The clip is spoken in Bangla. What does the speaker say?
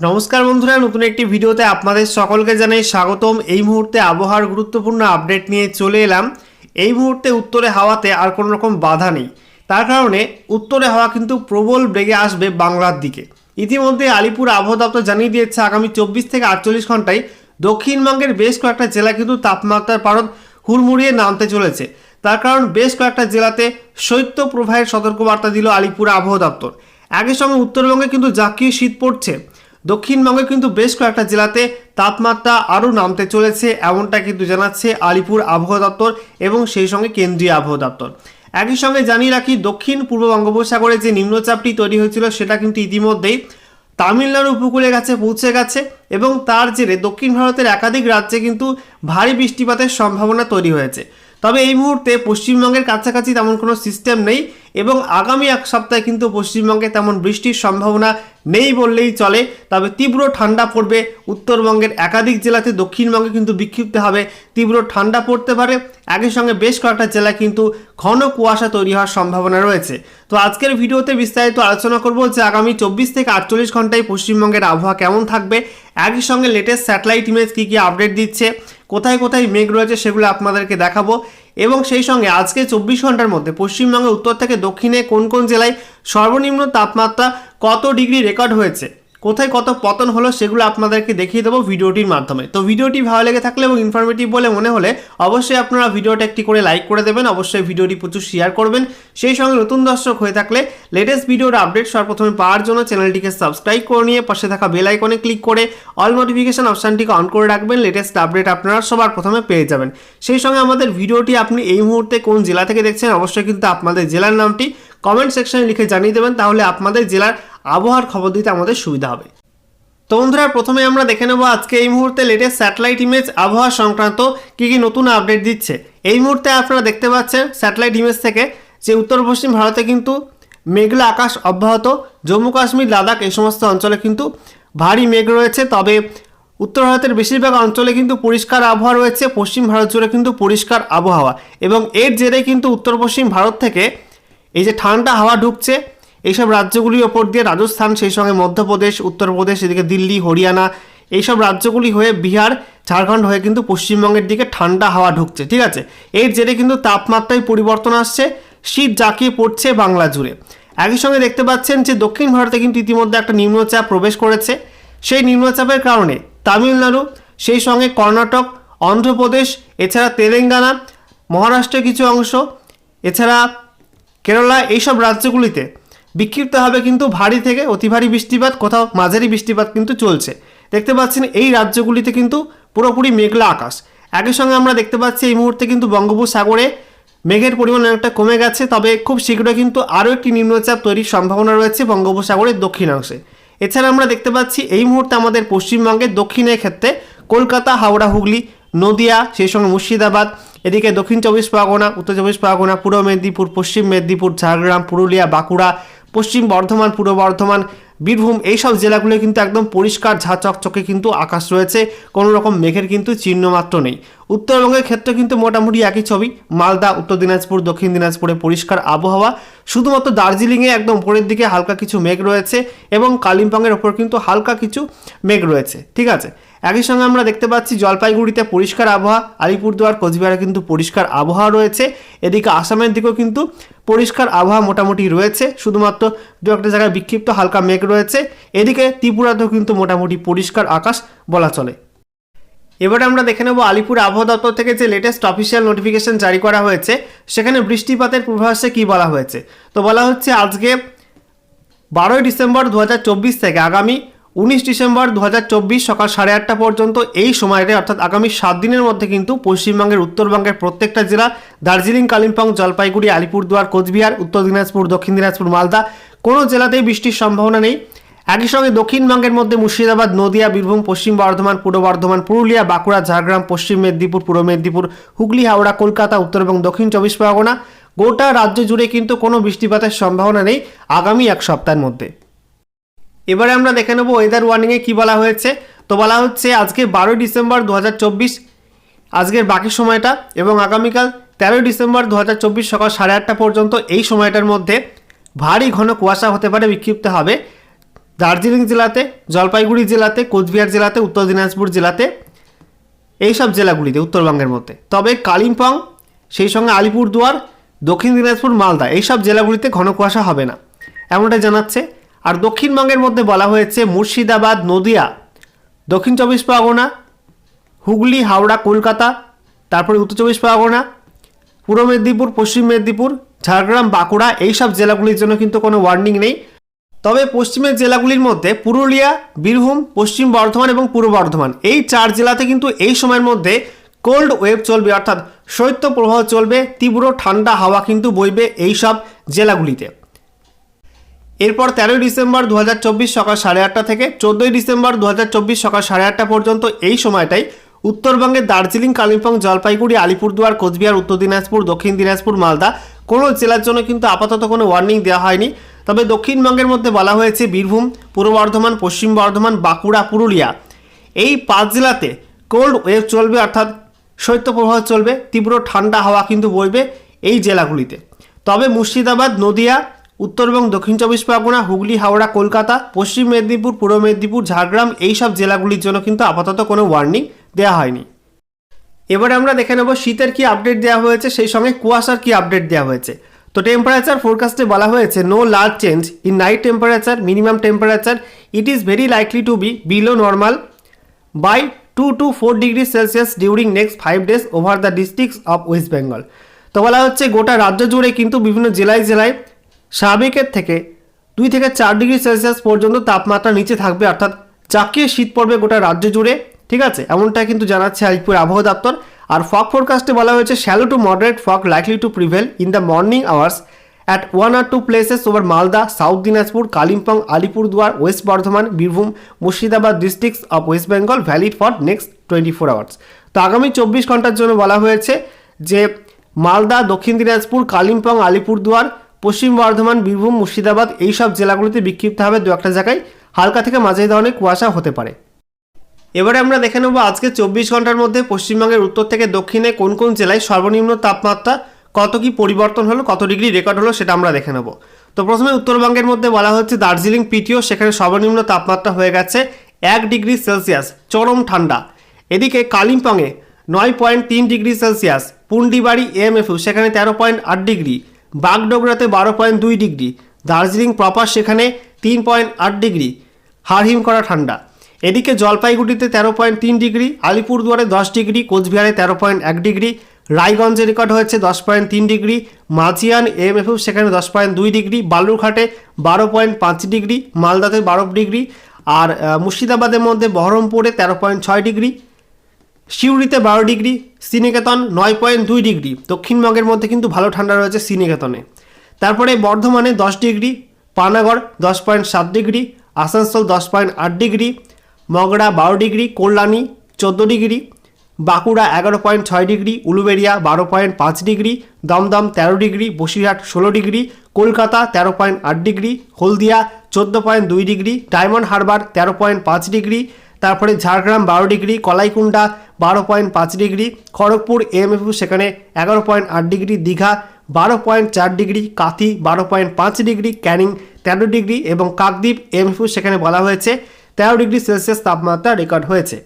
নমস্কার বন্ধুরা, নতুন একটি ভিডিওতে আপনাদের সকলকে জানাই স্বাগতম। এই মুহূর্তে আবহাওয়ার গুরুত্বপূর্ণ আপডেট নিয়ে চলে এলাম। এই মুহূর্তে উত্তরে হাওয়াতে আর কোনো রকম বাধা নেই। তার কারণে উত্তরে হাওয়া কিন্তু প্রবল বেগে আসবে বাংলার দিকে। ইতিমধ্যে আলিপুর আবহাওয়া দপ্তর জানিয়ে দিয়েছে, আগামী চব্বিশ থেকে আটচল্লিশ ঘন্টায় দক্ষিণবঙ্গের বেশ কয়েকটা জেলা কিন্তু তাপমাত্রার পারদ হুড়মুড়িয়ে নামতে চলেছে। তার কারণ, বেশ কয়েকটা জেলাতে শৈত্য প্রবাহের সতর্কবার্তা দিল আলিপুর আবহাওয়া দপ্তর। একই সঙ্গে উত্তরবঙ্গে কিন্তু জাঁকিয়ে শীত পড়ছে। দক্ষিণবঙ্গে কিন্তু বেশ কয়েকটা জেলাতে তাপমাত্রা আরও নামতে চলেছে, এমনটা কিন্তু জানাচ্ছে আলিপুর আবহাওয়া দপ্তর এবং সেই সঙ্গে কেন্দ্রীয় আবহাওয়া দপ্তর। একই সঙ্গে জানিয়ে রাখি, দক্ষিণ পূর্ব বঙ্গোপসাগরে যে নিম্নচাপটি তৈরি হয়েছিল সেটা কিন্তু ইতিমধ্যেই তামিলনাড়ু উপকূলের কাছে পৌঁছে গেছে এবং তার জেরে দক্ষিণ ভারতের একাধিক রাজ্যে কিন্তু ভারী বৃষ্টিপাতের সম্ভাবনা তৈরি হয়েছে। তবে এই মুহূর্তে পশ্চিমবঙ্গের কাছাকাছি তেমন কোনো সিস্টেম নেই। এবং আগামী এক সপ্তাহে কিন্তু পশ্চিমবঙ্গে তেমন বৃষ্টির সম্ভাবনা নেই বললেই চলে। তবে তীব্র ঠান্ডা পড়বে উত্তরবঙ্গের একাধিক জেলাতে, দক্ষিণবঙ্গে কিন্তু বিক্ষিপ্ত হবে তীব্র ঠান্ডা পড়তে পারে। একই সঙ্গে বেশ কয়েকটা জেলায় কিন্তু ঘন কুয়াশা তৈরি হওয়ার সম্ভাবনা রয়েছে। তো আজকের ভিডিওতে বিস্তারিত আলোচনা করব যে আগামী চব্বিশ থেকে আটচল্লিশ ঘন্টায় পশ্চিমবঙ্গের আবহাওয়া কেমন থাকবে। একই সঙ্গে লেটেস্ট স্যাটেলাইট ইমেজ কী কী আপডেট দিচ্ছে, কোথায় কোথায় মেঘ রয়েছে সেগুলো আপনাদেরকে দেখাবো। এবং সেই সঙ্গে আজকে চব্বিশ ঘণ্টার মধ্যে পশ্চিমবঙ্গের উত্তর থেকে দক্ষিণে কোন কোন জেলায় সর্বনিম্ন তাপমাত্রা কত ডিগ্রি রেকর্ড হয়েছে? কোথায় কত পতন হলো সেগুলো আপনাদেরকে দেখিয়ে দেবো ভিডিওটির মাধ্যমে। তো ভিডিওটি ভালো লেগে থাকলে এবং ইনফরমেটিভ বলে মনে হলে অবশ্যই আপনারা ভিডিওটা একটি করে লাইক করে দেবেন, অবশ্যই ভিডিওটি প্রচুর শেয়ার করবেন। সেই সঙ্গে নতুন দর্শক হয়ে থাকলে লেটেস্ট ভিডিওর আপডেট সর্বপ্রথমে পাওয়ার জন্য চ্যানেলটিকে সাবস্ক্রাইব করে নিয়ে পাশে থাকা বেল আইকনে ক্লিক করে অল নোটিফিকেশন অপশানটিকে অন করে রাখবেন লেটেস্ট আপডেট আপনারা সবার প্রথমে পেয়ে যাবেন। সেই সঙ্গে আমাদের ভিডিওটি আপনি এই মুহূর্তে কোন জেলা থেকে দেখছেন, অবশ্যই কিন্তু আপনাদের জেলার নামটি কমেন্ট সেকশনে লিখে জানিয়ে দেবেন, তাহলে আপনাদের জেলার আবহাওয়ার খবর দিতে আমাদের সুবিধা হবে। তো বন্ধুরা, প্রথমে আমরা দেখে নেব আজকে এই মুহূর্তে লেটেস্ট স্যাটেলাইট ইমেজ আবহাওয়া সংক্রান্ত কী কী নতুন আপডেট দিচ্ছে। এই মুহূর্তে আপনারা দেখতে পাচ্ছেন স্যাটেলাইট ইমেজ থেকে যে উত্তর পশ্চিম ভারতে কিন্তু মেঘলা আকাশ অব্যাহত, জম্মু কাশ্মীর, লাদাখ এই সমস্ত অঞ্চলে কিন্তু ভারী মেঘ রয়েছে। তবে উত্তর ভারতের বেশিরভাগ অঞ্চলে কিন্তু পরিষ্কার আবহাওয়া রয়েছে, পশ্চিম ভারত জুড়ে কিন্তু পরিষ্কার আবহাওয়া। এবং এর জেরে কিন্তু উত্তর পশ্চিম ভারত থেকে এই যে ঠান্ডা হাওয়া ঢুকছে, এইসব রাজ্যগুলির ওপর দিয়ে রাজস্থান, সেই সঙ্গে মধ্যপ্রদেশ, উত্তরপ্রদেশ, এদিকে দিল্লি, হরিয়ানা, এইসব রাজ্যগুলি হয়ে বিহার, ঝাড়খণ্ড হয়ে কিন্তু পশ্চিমবঙ্গের দিকে ঠান্ডা হাওয়া ঢুকছে, ঠিক আছে? এর জেরে কিন্তু তাপমাত্রায় পরিবর্তন আসছে, শীত জাঁকিয়ে পড়ছে বাংলা জুড়ে। একই সঙ্গে দেখতে পাচ্ছেন যে দক্ষিণ ভারতে কিন্তু ইতিমধ্যে একটা নিম্নচাপ প্রবেশ করেছে। সেই নিম্নচাপের কারণে তামিলনাড়ু, সেই সঙ্গে কর্ণাটক, অন্ধ্রপ্রদেশ, এছাড়া তেলেঙ্গানা, মহারাষ্ট্রের কিছু অংশ, এছাড়া কেরালা এইসব রাজ্যগুলিতে বিক্ষিপ্তভাবে কিন্তু ভারী থেকে অতি ভারী বৃষ্টিপাত, কোথাও মাঝারি বৃষ্টিপাত কিন্তু চলছে। দেখতে পাচ্ছেন এই রাজ্যগুলিতে কিন্তু পুরোপুরি মেঘলা আকাশ। একই সঙ্গে আমরা দেখতে পাচ্ছি এই মুহূর্তে কিন্তু বঙ্গোপসাগরে মেঘের পরিমাণ অনেকটা কমে গেছে, তবে খুব শীঘ্রই কিন্তু আরও একটি নিম্নচাপ তৈরির সম্ভাবনা রয়েছে বঙ্গোপসাগরের দক্ষিণাংশে এছাড়া আমরা দেখতে পাচ্ছি এই মুহূর্তে আমাদের পশ্চিমবঙ্গের দক্ষিণের ক্ষেত্রে কলকাতা, হাওড়া, হুগলি, নদিয়া, সেই সঙ্গে মুর্শিদাবাদ এদিকে দক্ষিণ চব্বিশ পরগনা, উত্তর চব্বিশ পরগনা, পূর্ব মেদিনীপুর, পশ্চিম মেদিনীপুর, ঝাড়গ্রাম, পুরুলিয়া, বাঁকুড়া, পশ্চিম বর্ধমান, পূর্ব বর্ধমান, বীরভূম এইসব জেলাগুলো কিন্তু একদম পরিষ্কার ঝাঁচকচকে কিন্তু আকাশ রয়েছে। কোনো রকম মেঘের কিন্তু চিহ্নমাত্র নেই। উত্তরবঙ্গের ক্ষেত্রে কিন্তু মোটামুটি একই ছবি। মালদা, উত্তর দিনাজপুর, দক্ষিণ দিনাজপুরে পরিষ্কার আবহাওয়া। শুধুমাত্র দার্জিলিংয়ে একদম উপরের দিকে হালকা কিছু মেঘ রয়েছে এবং কালিম্পংয়ের ওপর কিন্তু হালকা কিছু মেঘ রয়েছে। ঠিক আছে? একই সঙ্গে আমরা দেখতে পাচ্ছি জলপাইগুড়িতে পরিষ্কার আবহাওয়া, আলিপুরদুয়ার, কোচবিহারে কিন্তু পরিষ্কার আবহাওয়া রয়েছে। এদিকে আসামের দিকেও কিন্তু পরিষ্কার আবহাওয়া মোটামুটি রয়েছে। শুধুমাত্র দু একটা জায়গায় বিক্ষিপ্ত হালকা মেঘ রয়েছে। এদিকে ত্রিপুরাতেও কিন্তু মোটামুটি পরিষ্কার আকাশ বলা চলে। এবারে আমরা দেখে নেব আলিপুর আবহাওয়া দপ্তর থেকে যে লেটেস্ট অফিসিয়াল নোটিফিকেশন জারি করা হয়েছে, সেখানে বৃষ্টিপাতের পূর্বাভাসে কি বলা হয়েছে? তো বলা হচ্ছে আজকে বারোই ডিসেম্বর দু হাজার চব্বিশ থেকে আগামী উনিশ ডিসেম্বর দু হাজার চব্বিশ সকাল সাড়ে আটটা পর্যন্ত এই সময়তে অর্থাৎ আগামী সাত দিনের মধ্যে কিন্তু পশ্চিমবঙ্গের, উত্তরবঙ্গের প্রত্যেকটা জেলা, দার্জিলিং, কালিম্পং, জলপাইগুড়ি, আলিপুরদুয়ার, কোচবিহার, উত্তর দিনাজপুর, দক্ষিণ দিনাজপুর, মালদা, কোনো জেলাতেই বৃষ্টির সম্ভাবনা নেই। একই সঙ্গে দক্ষিণবঙ্গের মধ্যে মুর্শিদাবাদ, নদিয়া, বীরভূম, পশ্চিম বর্ধমান, পূর্ব বর্ধমান, পুরুলিয়া, বাঁকুড়া, ঝাড়গ্রাম, পশ্চিম মেদিনীপুর, পূর্ব মেদিনীপুর, হুগলি, হাওড়া, কলকাতা, উত্তর এবং দক্ষিণ চব্বিশ পরগনা, গোটা রাজ্য জুড়ে কিন্তু কোনো বৃষ্টিপাতের সম্ভাবনা নেই আগামী এক সপ্তাহের মধ্যে। এবারে আমরা দেখে নেব ওয়েদার ওয়ার্নিংয়ে কী বলা হয়েছে। তো বলা হচ্ছে আজকে বারোই ডিসেম্বর দু হাজার চব্বিশ, আজকের বাকি সময়টা এবং আগামীকাল তেরোই ডিসেম্বর দু হাজার চব্বিশ সকাল সাড়ে আটটা পর্যন্ত এই সময়টার মধ্যে ভারী ঘন কুয়াশা হতে পারে, বিক্ষিপ্ত হবে দার্জিলিং জেলাতে, জলপাইগুড়ি জেলাতে, কোচবিহার জেলাতে, উত্তর দিনাজপুর জেলাতে এই সব জেলাগুলিতে, উত্তরবঙ্গের মধ্যে। তবে কালিম্পং, সেই সঙ্গে আলিপুরদুয়ার, দক্ষিণ দিনাজপুর, মালদা এই সব জেলাগুলিতে ঘন কুয়াশা হবে না। এমনটাই জানাচ্ছে আর দক্ষিণবঙ্গের মধ্যে বলা হয়েছে মুর্শিদাবাদ, নদিয়া। দক্ষিণ চব্বিশ পরগনা, হুগলি, হাওড়া, কলকাতা, তারপরে উত্তর চব্বিশ পরগনা, পূর্ব মেদিনীপুর, পশ্চিম মেদিনীপুর, ঝাড়গ্রাম, বাঁকুড়া এই সব জেলাগুলির জন্য কিন্তু কোনো ওয়ার্নিং নেই। তবে পশ্চিমের জেলাগুলির মধ্যে পুরুলিয়া, বীরভূম, পশ্চিম বর্ধমান এবং পূর্ব বর্ধমান এই চার জেলাতে কিন্তু এই সময়ের মধ্যে কোল্ড ওয়েভ চলবে, অর্থাৎ শৈত্য প্রবাহ চলবে, তীব্র ঠান্ডা হাওয়া কিন্তু বইবে এই সব জেলাগুলিতে। এরপর তেরোই ডিসেম্বর দু হাজার চব্বিশ সকাল সাড়ে আটটা থেকে চোদ্দোই ডিসেম্বর দু হাজার চব্বিশ সকাল সাড়ে আটটা পর্যন্ত এই সময়টাই উত্তরবঙ্গের দার্জিলিং, কালিম্পং, জলপাইগুড়ি, আলিপুরদুয়ার, কোচবিহার, উত্তর দিনাজপুর, দক্ষিণ দিনাজপুর, মালদা কোনো জেলার জন্য কিন্তু আপাতত কোনো ওয়ার্নিং দেওয়া হয়নি। তবে দক্ষিণবঙ্গের মধ্যে বলা হয়েছে বীরভূম, পূর্ব বর্ধমান, পশ্চিম বর্ধমান, বাঁকুড়া, পুরুলিয়া। এই পাঁচ জেলাতে কোল্ড ওয়েভ চলবে অর্থাৎ শৈত্যপ্রবাহ চলবে, তীব্র ঠান্ডা হাওয়া কিন্তু বইবে এই জেলাগুলিতে। তবে মুর্শিদাবাদ, নদিয়া উত্তর এবং দক্ষিণ চব্বিশ পরগনা, হুগলি, হাওড়া, কলকাতা, পশ্চিম মেদিনীপুর, পূর্ব মেদিনীপুর, ঝাড়গ্রাম এই সব জেলাগুলির জন্য কিন্তু আপাতত কোনো ওয়ার্নিং দেওয়া হয়নি। এবারে আমরা দেখে নেব শীতের কি আপডেট দেওয়া হয়েছে, সেই সঙ্গে কুয়াশার কি আপডেট দেওয়া হয়েছে। তো টেম্পারেচার ফোরকাস্টে বলা হয়েছে no large change in night temperature minimum temperature it is very likely to be below normal by two to four degree Celsius during next five days over the districts of West Bengal তো বলা হচ্ছে গোটা রাজ্য জুড়ে কিন্তু বিভিন্ন জেলায় জেলায় স্বাভাবিকের থেকে দুই থেকে চার ডিগ্রি সেলসিয়াস পর্যন্ত তাপমাত্রা নিচে থাকবে, অর্থাৎ চাকিয়ে শীত পড়বে গোটা রাজ্য জুড়ে, ঠিক আছে? এমনটা কিন্তু জানাচ্ছে আলিপুর আবহাওয়া দপ্তর। আর ফগ ফোরকাস্টে বলা হয়েছে shallow to moderate fog likely to prevail in the morning hours at one or two places over Malda South Dinajpur Kalimpong Alipurduar West Bardhaman Birbhum Murshidabad districts of West Bengal valid for next twenty four hours তো আগামী চব্বিশ ঘণ্টার জন্য বলা হয়েছে যে মালদা দক্ষিণ দিনাজপুর কালিম্পং আলিপুরদুয়ার পশ্চিম বর্ধমান, বীরভূম, মুর্শিদাবাদ এই সব জেলাগুলিতে বিক্ষিপ্তভাবে দু একটা জায়গায়। হালকা থেকে মাঝারি ধরনের কুয়াশা হতে পারে। এবারে আমরা দেখে নেব আজকে চব্বিশ ঘণ্টার মধ্যে পশ্চিমবঙ্গের উত্তর থেকে দক্ষিণে কোন কোন জেলায় সর্বনিম্ন তাপমাত্রা কত কি পরিবর্তন হলো, কত ডিগ্রি রেকর্ড হলো সেটা আমরা দেখে নেব। তো প্রথমে উত্তরবঙ্গের মধ্যে বলা হচ্ছে দার্জিলিং পিটিও, সেখানে সর্বনিম্ন তাপমাত্রা হয়ে গেছে এক ডিগ্রি সেলসিয়াস, চরম ঠান্ডা। এদিকে কালিম্পংয়ে নয় পয়েন্ট তিন ডিগ্রি সেলসিয়াস, পুন্ডিবাড়ি এমএফইউ সেখানে তেরো পয়েন্ট আট ডিগ্রি বাগডোগরাতে বারো পয়েন্ট দুই ডিগ্রি, দার্জিলিং প্রপার সেখানে তিন পয়েন্ট আট ডিগ্রি হাড়হিম করা ঠান্ডা। এদিকে জলপাইগুড়িতে তেরো পয়েন্ট তিন ডিগ্রি, আলিপুরদুয়ারে দশ ডিগ্রি, কোচবিহারে তেরো পয়েন্ট এক ডিগ্রি, রায়গঞ্জে রেকর্ড হয়েছে দশ পয়েন্ট তিন ডিগ্রি, মাঝিয়ান এমএফইউ সেখানে দশ পয়েন্ট দুই ডিগ্রি, বালুরঘাটে বারো পয়েন্ট পাঁচ ডিগ্রি, মালদাতে বারো ডিগ্রি, আর মুর্শিদাবাদের মধ্যে বহরমপুরে তেরো পয়েন্ট ছয় ডিগ্রি সিউড়িতে বারো ডিগ্রি শ্রীনিকেতন নয় পয়েন্ট দুই ডিগ্রি। দক্ষিণবঙ্গের মধ্যে কিন্তু ভালো ঠান্ডা রয়েছে শ্রীনিকেতনে তারপরে বর্ধমানে দশ ডিগ্রি, পানাগড় দশ পয়েন্ট সাত ডিগ্রি, আসানসোল দশ পয়েন্ট আট ডিগ্রি মগড়া বারো ডিগ্রি, কল্যাণী চোদ্দ ডিগ্রি, বাঁকুড়া এগারো পয়েন্ট ছয় ডিগ্রি উলুবেড়িয়া বারো পয়েন্ট পাঁচ ডিগ্রি, দমদম তেরো ডিগ্রি, বসিরহাট ষোলো ডিগ্রি, কলকাতা তেরো পয়েন্ট আট ডিগ্রি, হলদিয়া চোদ্দ পয়েন্ট দুই ডিগ্রি, ডায়মন্ড হারবার তেরো পয়েন্ট পাঁচ ডিগ্রি তারপরে ঝাড়গ্রাম বারো ডিগ্রি, কলাইকুণ্ডা বারো পয়েন্ট পাঁচ ডিগ্রি, খড়গপুর এমএফইউ সেখানে এগারো পয়েন্ট আট ডিগ্রি, দীঘা বারো পয়েন্ট চার ডিগ্রি, কাথি বারো পয়েন্ট পাঁচ ডিগ্রি, ক্যানিং তেরো ডিগ্রি এবং কাকদ্বীপ এমএফইউ সেখানে বলা হয়েছে। তেরো ডিগ্রি সেলসিয়াস তাপমাত্রা রেকর্ড হয়েছে।